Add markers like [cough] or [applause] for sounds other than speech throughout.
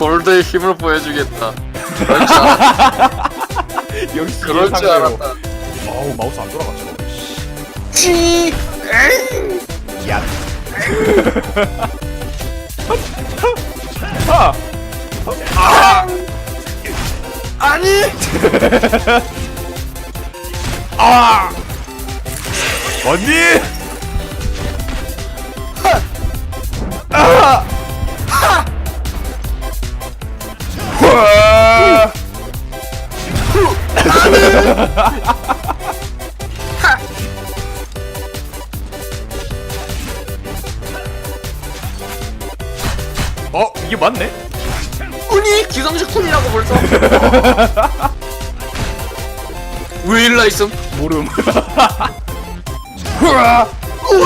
골드의 힘을 보여주겠다. 그럴 줄, 알, 역시 그럴 줄 예상대로. 알았다. 아우 마우스 안 돌아갔죠. 찌! 에잉! 야. 아. 아. 아니! 아. 언니. 아. 모름.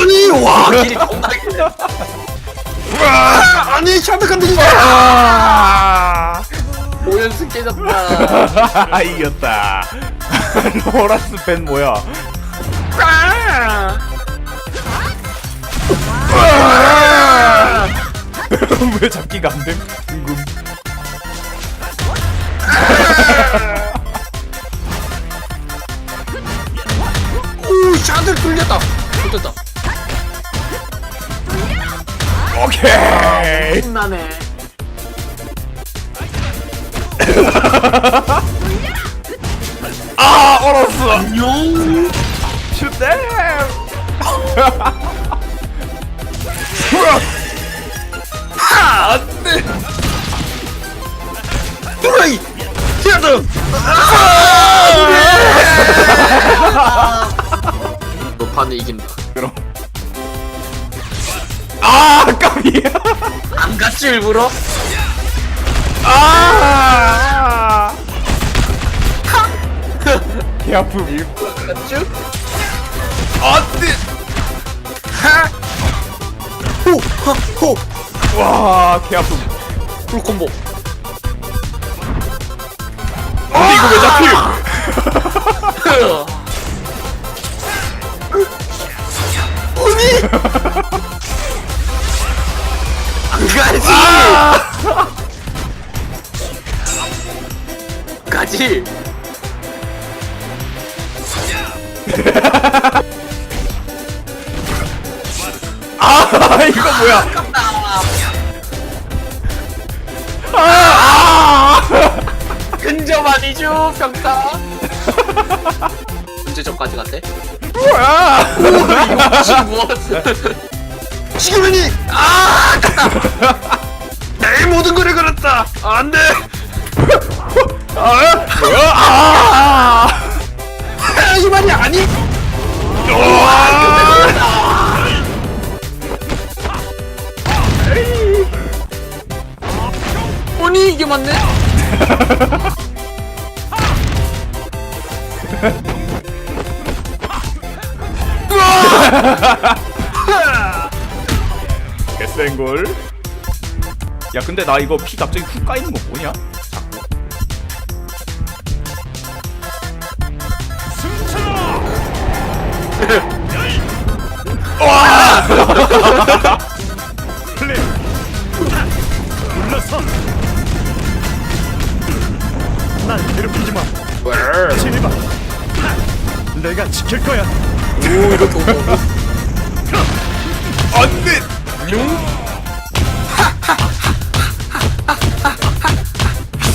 아니! 와! 길이 겁나 길네. 아, 아니! 데 아. 오연승 깨졌다. 아 [laughs] 이겼다. [laughs] 로라스 팬 뭐야? 아! [laughs] 왜 잡기가 안 돼? 궁금. 오! 샤들 뚫렸다. 뚫렸다. 오케이. 신나네. [laughs] 아 얼었어. 안녕! 슈댐. 안돼. 뚜라이! 히아드! 너 판에 이긴다. 그럼. 아 깜이야. 안 갔지 일부러? 아. [laughs] 개 아픔. 안 갔지? 안돼. 하! 호! 하! 호! 와, 개 아픔. 풀 콤보. 아니 이거 왜 잡힐? [laughs] [laughs] 가지! 가지! 아, 이거 뭐야? 아, 근접 아니죠, 평타? 언제 저까지 갔대? 뭐야? 지금 [laughs] 무엇? 지금이니! 아! [laughs] 내 모든 거를 걸었다! 안 돼! [laughs] 아, 뭐야? 아, 아, 이 말이 아니! 아니, 이게 맞네? [laughs] 개센 걸. 야, 근데 나 이거 피 갑자기 훅 까이는 거 뭐냐? 날 괴롭히지 마. 진입아. 내가 지킬 거야. 오, 이거 도구. 안 돼!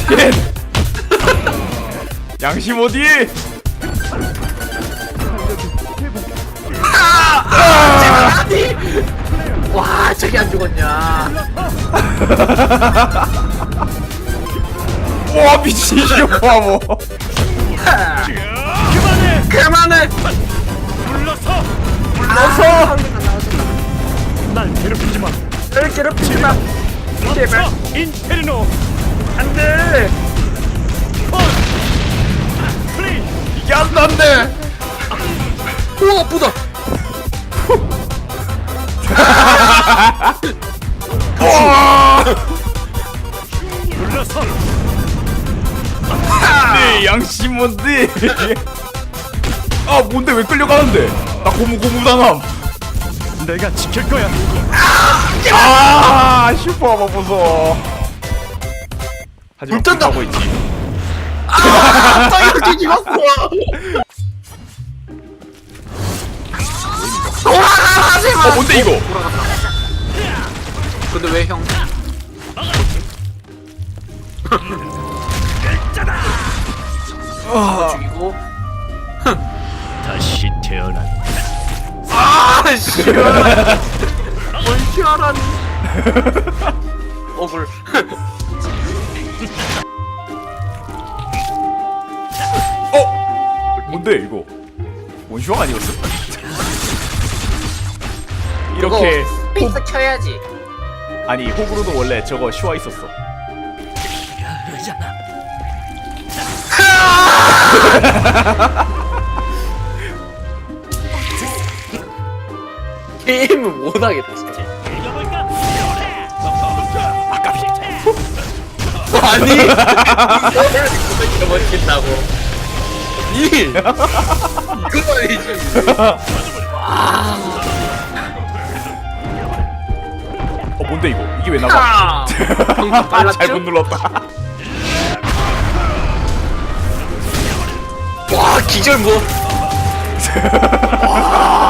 쉣! [laughs] 양심 어디? 와, 저기 안 죽었냐. [laughs] 와 미친 슈퍼모 그만해. 그만해! 불러서. 어서! 날 괴롭히지 마. 널 괴롭히지 마! 제발. 멈춰. 인페르노. 안 돼! 플레이. 이게 안 난데 오, 아프다! 와 불러서. [laughs] 네, 양심 뭔데 아 뭔데 왜 끌려가는데 나 고무 고무 당함 내가 지킬 거야. 아 슈퍼 무서워 하지만 불 뜬다. 하고 있지. 갑자기 이렇게 죽었어 돌아가 제발 어 뭔데 이거? 근데 왜 형? 아, 죽이고 다시 태어난 아 씨발 뭘 희한한 억울 어 뭔데 이거? 원슈왕 아니었어? 이렇게 스페이스 켜야지 아니 호구로도 원래 저거 슈화 있었어. [laughs] 게임을 못하겠다 진짜 읽어볼까? 아깝이. 아니 못했다고 이 이거 아니지 어 뭔데 이거? 이게 왜 나가? 아 [laughs] 방금 빨랐죠? 잘못 눌렀다. 와 기절 뭐왜 [laughs]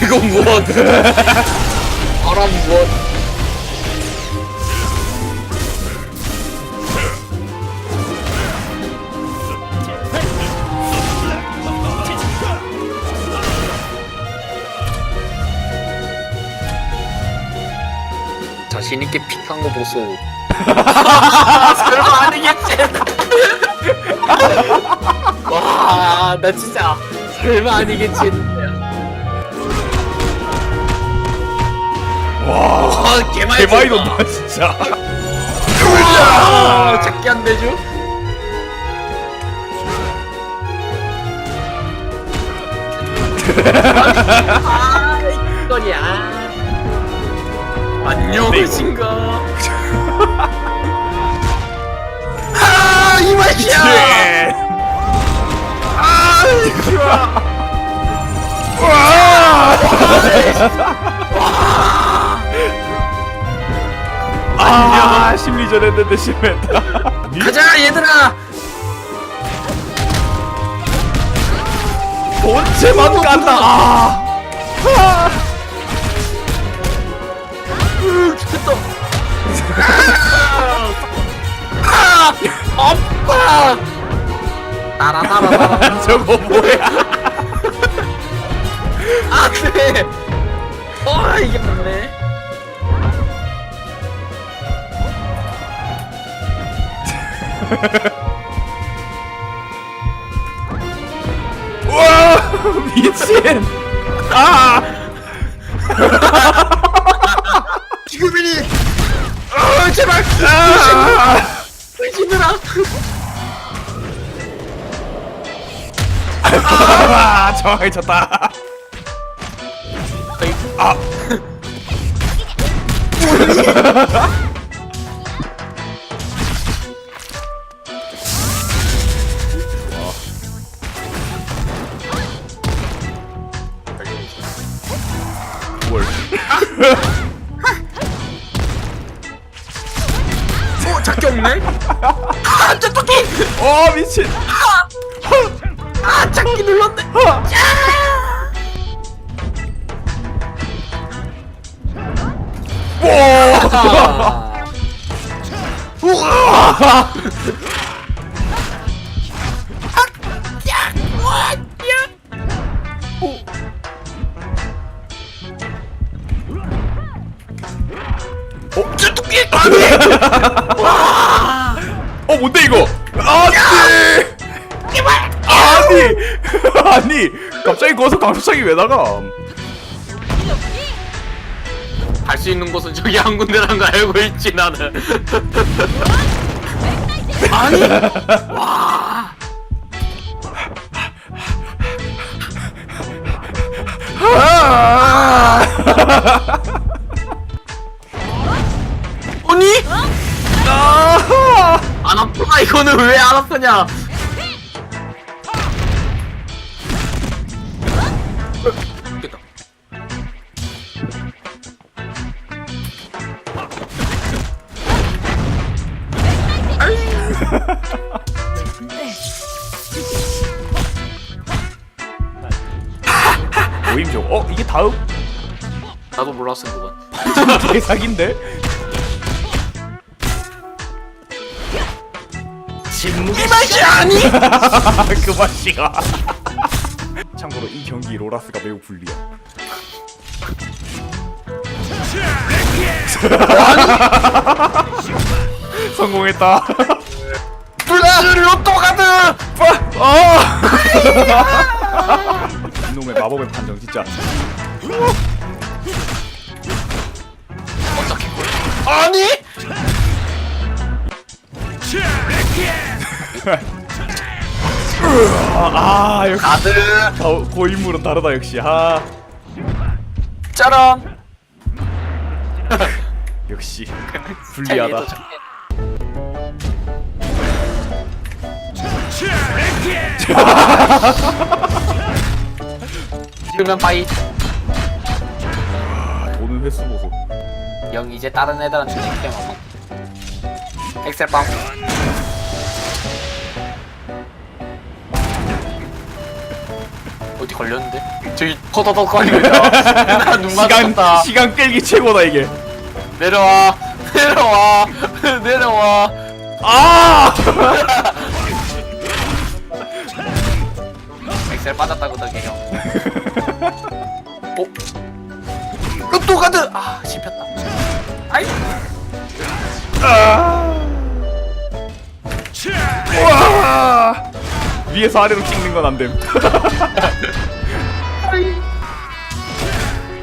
이거 무엇? 바람 무엇? 자신 있게 픽한 거 보소. 설마 아니겠지? 와 나 진짜 설마 아니겠지 와 와 개많이 대박이 돈다 진짜. 아, 작게 안 되죠? 아, 이거냐? 안녕하신가? 아, 이 맛이야! 예. 아, 좋아! 아 심리전 했는데 심했다. [laughs] 가자, 얘들아! 본체만 간다. 아. 으, 죽겠다! 아! 아! 아빠! 따라따라따라. 저거 뭐야? 아, 네! 어, 이게 맞네. [laughs] 와 미친. 아. [laughs] 지금이니! 어, 제발! 아. 의심해라! 아 정확하게 쳤다. 아. [laughs] 아. 어! 아니! 어 뭔데 이거? 아니. 아니. 아니. 갑자기 거기서 강수창이 왜 나가? 갈 수 있는 곳은 저기 한 군데란 거 알고 있지, 나는. 아니! [laughs] 와! 아. 아니? 아. 안 아프다, 이거는 왜안 아프냐? 다음? 나도 몰랐어 그건. [laughs] 개사기인데? 침묵의 이 맛이 아니? [laughs] 그 맛이가 [laughs] 참고로 이 경기 로라스가 매우 불리해. 성공했다. 플스 로 또 가드! 어! 이놈의 마법의 판정 진짜 어떻게 아니? 아, [laughs] 아 역시. 가드 고- 고인물은 다르다 역시. 아. 짜란. [laughs] 역시. 불리하다. [laughs] 그러면 바이 아, 도는 횟수 보소 영 이제 다른 애들한테 시켜 먹어 엑셀 빵. 어디 걸렸는데? 저기 퍼더덕 걸리냐 나눈 시간 맞았다. 시간 끌기 최고다 이게. 내려와. [laughs] 내려와. [laughs] 내려와. 아! 엑셀 빠졌다고 덕에 형. [laughs] 어? 로또 가드! 아 씹혔다. 아이. 와. 위에서 아래로 찍는 건 안 됨. [laughs]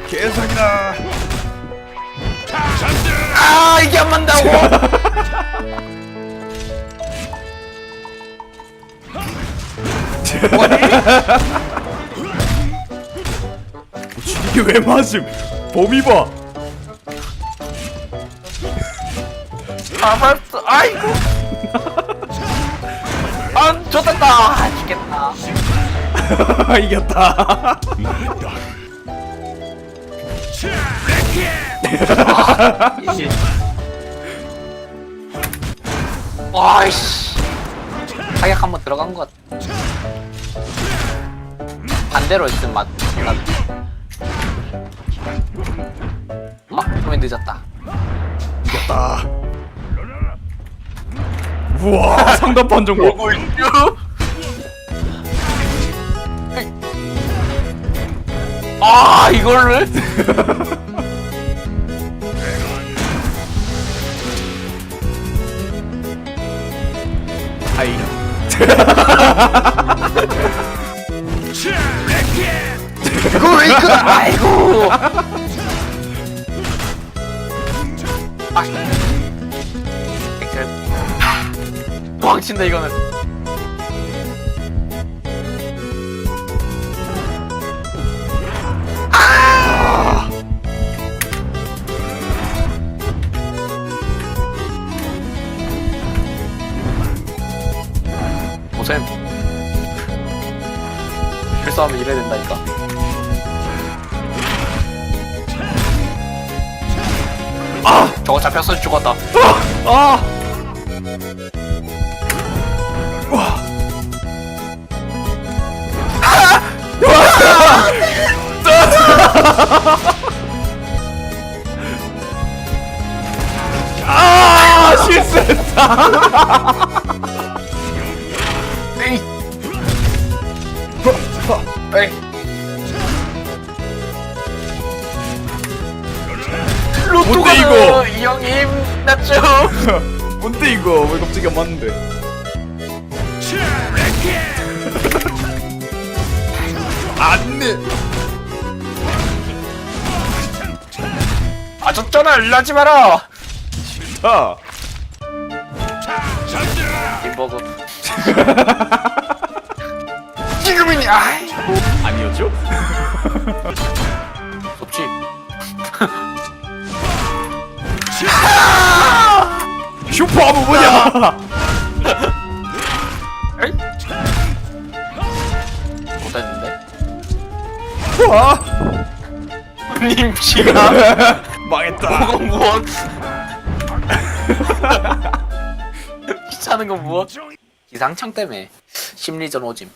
개사기다. 아 이게 안 맞다고. [laughs] [laughs] 이게 왜 맞음 범위 봐. 아 맞어. 아이고. 아 좋겠다. 아 죽겠다. [laughs] 이겼다. 와이씨. 타격 한번 들어간 것 같아. 반대로 했으면 맞 맞. 아 좀이 늦었다. 이겼다. 우와 [laughs] 상단 판정 봐. 오고 있죠 아 이거를? [laughs] 아이 이 [laughs] 거 왜 이거? 아이고. 아. 도망친다 이거는. 아! 오셈 실수하면 이래야 된다니까 아! 저거 잡혔어 죽었다. 아! 아! 실수했다. 에이. 에이 뭔데, 이거? 이 형님 낫죠? [laughs] 뭔데 이거? 왜 갑자기 안 맞는데? [laughs] 안돼. 아 졌잖아. 일하지 마라. 자 림버그 [laughs] 지금이니 아이. 아니었죠? 슈퍼 아무 뭐냐? 에이 못했는데? 와 님 지금 망했다. 그건 무엇? [laughs] 귀찮은 건 무엇? 기상청 때문에 심리전 오짐